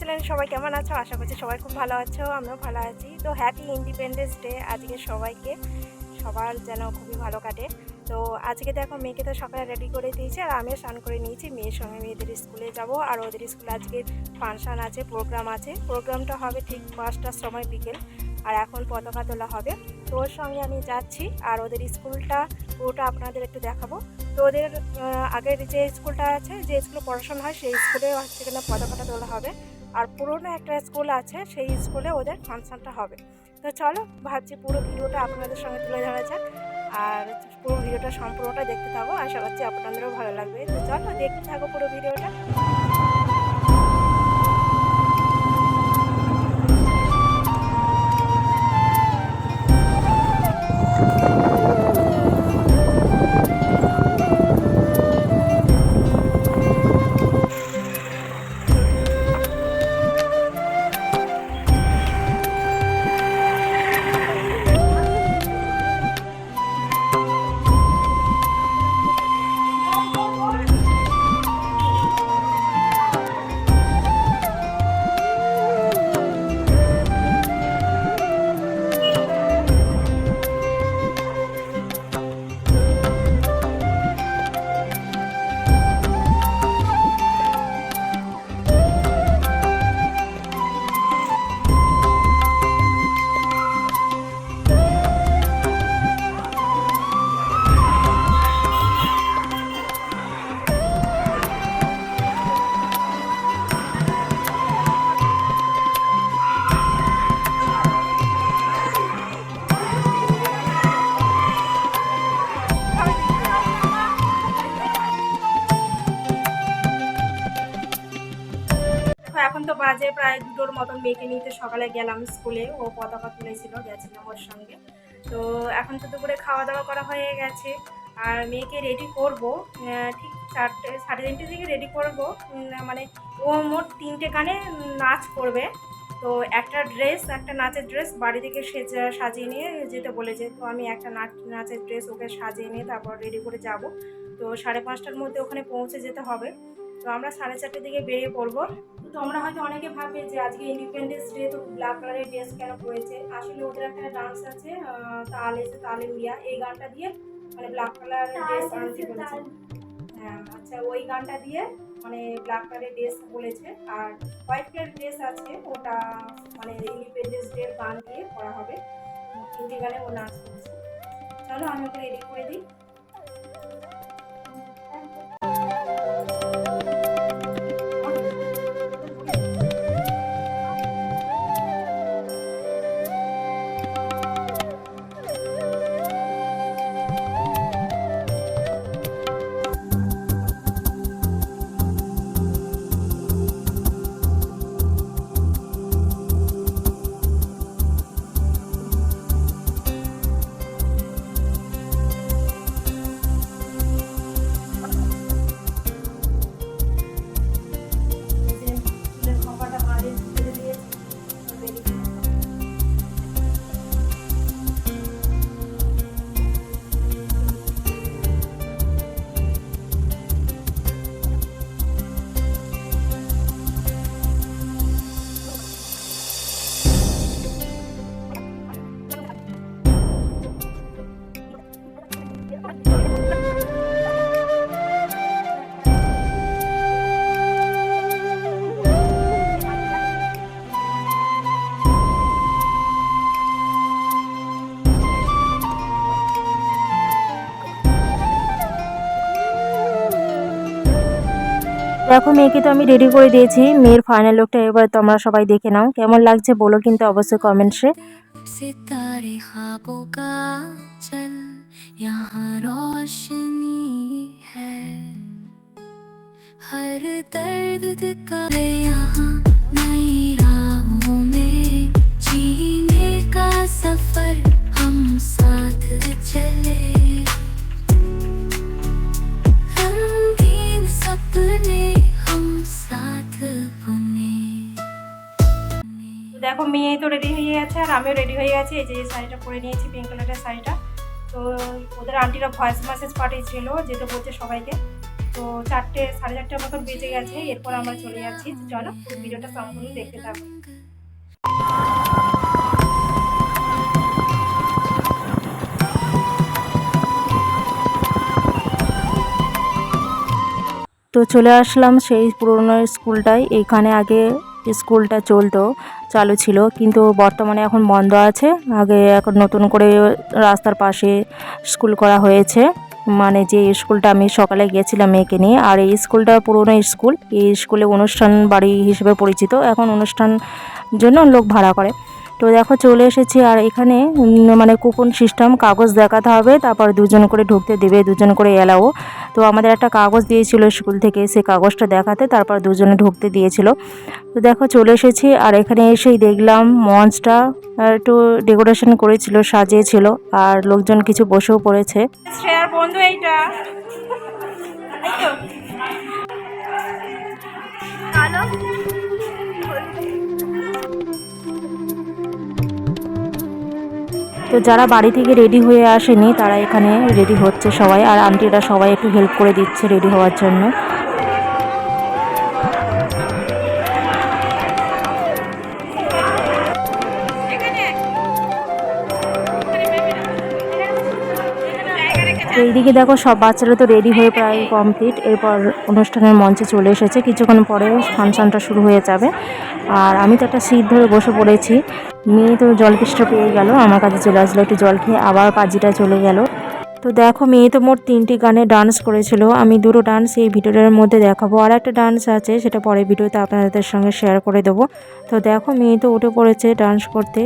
চ্যানেলে সবাই কেমন আছো? আশা করছি সবাই খুব ভালো আছো, আমিও ভালো আছি। তো হ্যাপি ইন্ডিপেন্ডেন্স ডে আজকে সবাইকে। সবার যেন খুবই ভালো কাটে। তো আজকে দেখো মেয়েকে তো সকালে রেডি করে দিয়েছি আর আমিও স্নান করে নিয়েছি। মেয়ের সঙ্গে মেয়েদের স্কুলে যাব আর ওদের স্কুলে আজকে ফাংশান আছে প্রোগ্রাম আছে। প্রোগ্রামটা হবে ঠিক পাঁচটার সময় বিকেল আর এখন পতাকা তোলা হবে। তো ওর সঙ্গে আমি যাচ্ছি আর ওদের স্কুলটা পুরোটা আপনাদের একটু দেখাবো। তো ওদের আগের যে স্কুলটা আছে, যে স্কুলে পড়াশোনা হয়, সেই স্কুলে হচ্ছে কিনা পতাকাটা তোলা হবে। আর পুরোনো একটা স্কুল আছে, সেই স্কুলে ওদের ফাংশনটা হবে। তো চলো, ভাবছি পুরো ভিডিওটা আপনাদের সঙ্গে তুলে ধরা যাক, আর পুরো ভিডিওটা সম্পূর্ণটা দেখতে থাকো। আশা করছি আপনাদেরও ভালো লাগবে। তো চলো, দেখতে থাকো পুরো ভিডিওটা। তো বাজে, প্রায় দুটোর মতন মেয়েকে নিতে সকালে গেলাম স্কুলে। ও পতাকা তুলেছিল গেছিলাম ওর সঙ্গে। তো এখন তো দুপুরে খাওয়া দাওয়া করা হয়ে গেছে। আর মেয়েকে রেডি করব ঠিক চারটে, সাড়ে তিনটে থেকে রেডি করব। মানে ও মোট তিনটে গানে নাচ করবে। তো একটা ড্রেস একটা নাচের ড্রেস বাড়ি থেকে সেজা, সাজিয়ে নিয়ে যেতে বলেছে। তো আমি একটা নাচ, নাচের ড্রেস ওকে সাজিয়ে নিয়ে তারপর রেডি করে যাব। তো সাড়ে পাঁচটার মধ্যে ওখানে পৌঁছে যেতে হবে। তো আমরা সাড়ে চারটের দিকে বেরিয়ে পড়ব। তো তোমরা হয়তো অনেকে ভাববে যে আজকে ইন্ডিপেন্ডেন্স ডে তো ব্ল্যাক কালারের ড্রেস কেন পরেছে? আসলে ওদের একটা ডান্স আছে তাল এসে তালে মিয়া এই গানটা দিয়ে মানে ব্ল্যাক কালার ড্রেস আনতে বলেছে। হ্যাঁ আচ্ছা ওই গানটা দিয়ে মানে ব্ল্যাক কালারের ড্রেস বলেছে। আর হোয়াইট কালার ড্রেস আছে ওটা মানে ইন্ডিপেন্ডেন্স ডে গান দিয়ে করা হবে। হিন্দি গানে ও নাচ করছে। চলো আমি ওকে রেডি করে দিই। দেখো মেয়েকে তো আমি রেডি করে দিয়েছি মেয়ের ফাইনাল লুকটা এবার তোমরা সবাই দেখে নাও কেমন লাগছে বলো কিন্তু অবশ্যই কমেন্টসে सितारे ख्वाबों का चल यहाँ रोशनी है हर दर्द का यहाँ नई राहों में जीने দেখো মেয়ে তো রেডি হয়ে গেছে আর আমিও রেডি হয়ে গেছি এই যে শাড়িটা পরে নিয়েছি পিঙ্ক কালারের শাড়িটা। তো ওদের আন্টিরা ভয়েস মেসেজ পাঠিয়েছিল যেতে বলছে সবাইকে। তো চারটে, সাড়ে চারটের মতন বেজে গেছে, এরপর আমরা চলে যাচ্ছি। চলো ভিডিওটা সম্পূর্ণ দেখতে থাকো। তো চলে আসলাম সেই পুরনো স্কুলটায়। এইখানে আগে স্কুলটা চলতো, চালু ছিল। কিন্তু বর্তমানে এখন বন্ধ আছে। আগে এখন নতুন করে রাস্তার পাশে স্কুল করা হয়েছে। মানে যে স্কুলটা আমি সকালে গিয়েছিলাম মেয়েকে নিয়ে, আর এই স্কুলটা পুরনো স্কুল। এই স্কুলে অনুষ্ঠান বাড়ি হিসেবে পরিচিত। এখন অনুষ্ঠান জন্য লোক ভাড়া করে। তো দেখো চলে এসেছি আর এখানে মানে কুপন সিস্টেম কাগজ দেখাতে হবে, তারপর দুজন করে ঢুকতে দেবে, দুজন করে এলাও তো আমাদের একটা কাগজ দিয়েছিল স্কুল থেকে, সেই কাগজটা দেখাতে, তারপর দুজনে ঢুকতে দিয়েছিল। তো দেখো চলে এসেছি আর এখানে এসেই দেখলাম মঞ্চটা একটু ডেকোরেশন করেছিল, সাজিয়েছিল, আর লোকজন কিছু বসেও পড়েছে। এইটা। তো যারা বাড়ি থেকে রেডি হয়ে আসেনি, তারা এখানে রেডি হচ্ছে সবাই। আর আন্টিরা সবাই একটু হেল্প করে দিচ্ছে রেডি হওয়ার জন্য। এইদিকে দেখো সব বাচ্চারা তো রেডি হয়ে প্রায় কমপ্লিট এরপর অনুষ্ঠানের মঞ্চে চলে এসেছে। কিছুক্ষণ পরে ফাংশনটা শুরু হয়ে যাবে। আর আমি তো একটা সিট ধরে বসে পড়েছি। মেয়ে তো জল পিসটা পেয়ে গেল, আমার কাছে চলে আসলো একটু জল খেয়ে আবার পাজিটা চলে গেল। তো দেখো, মেয়ে তো মোট তিনটি গানে ডান্স করেছিল, আমি দুটো ডান্স এই ভিডিওটার মধ্যে দেখাবো। আর একটা ডান্স আছে, সেটা পরে ভিডিওতে আপনাদের সঙ্গে শেয়ার করে দেবো। তো দেখো, মেয়ে তো উঠে পড়েছে ডান্স করতে।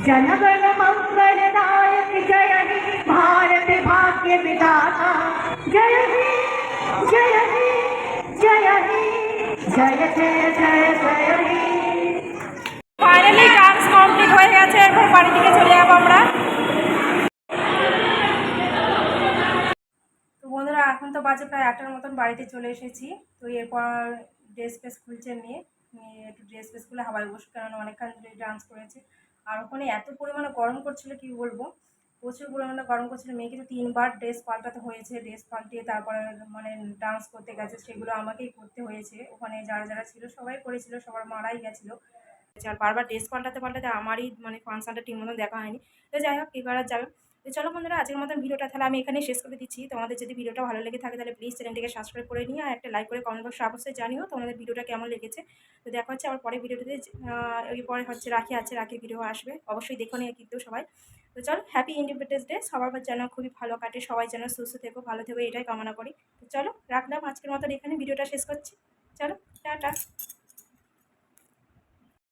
जनगण मंगल नायक जय हे भारत भाग्य विधाता जय हे जय हे जय हे जय जय जय जय हे ফাইনালি ডান্স কমপ্লিট হয়ে গেছে এরপর বাড়ি থেকে চলে যাবো আমরা তো বন্ধুরা এখন তো বাজে প্রায় একটার মতন বাড়িতে চলে এসেছি তো এরপর ড্রেস ফ্রেস খুলছে মেয়ে মেয়ে একটু ড্রেস ফ্রেস খুলে হাওয়ায় বসে কারণ অনেকক্ষণ ধরে ডান্স করেছে আর ওখানে এত পরিমাণে গরম করছিল, কি বলব? প্রচুর পরিমাণে গরম করছিল। মেয়েকে তো তিনবার ড্রেস পাল্টাতে হয়েছে, ড্রেস পাল্টিয়ে তারপরে মানে ডান্স করতে গেছে, সেগুলো আমাকেই করতে হয়েছে। ওখানে যারা যারা ছিল, সবাই করেছিল, সবার মারাই গেছিল। বারবার ড্রেস পাল্টাতে পাল্টাতে আমারই মানে ফাংশনটা ঠিক মতন দেখা হয়নি। তো যাই হোক, এবার যাবে। চলো বন্ধুরা, আজকের মতন ভিডিওটা তাহলে আমি এখানে শেষ করে দিচ্ছি। তোমাদের যদি ভিডিওটা ভালো লেগে থাকে তাহলে প্লিজ চ্যানেলটিকে সাবস্ক্রাইব করে নিও আর একটা লাইক করে কমেন্ট বক্সে অবশ্যই জানিও তোমাদের ভিডিওটা কেমন লেগেছে। তো দেখা হচ্ছে আবার পরে ভিডিওটিতে পরে হচ্ছে রাখি আছে, রাখির ভিডিও আসবে। অবশ্যই দেখো নিয়ে কিন্তু সবাই। তো চলো হ্যাপি ইন্ডিপেন্ডেন্স ডে সবার যেন খুবই ভালো কাটে, সবাই যেন সুস্থ থেকো, ভালো থেকো, এটাই কামনা করি। তো চলো, রাখলাম আজকের মতন এখানে, ভিডিওটা শেষ করছি। চলো, টাটা।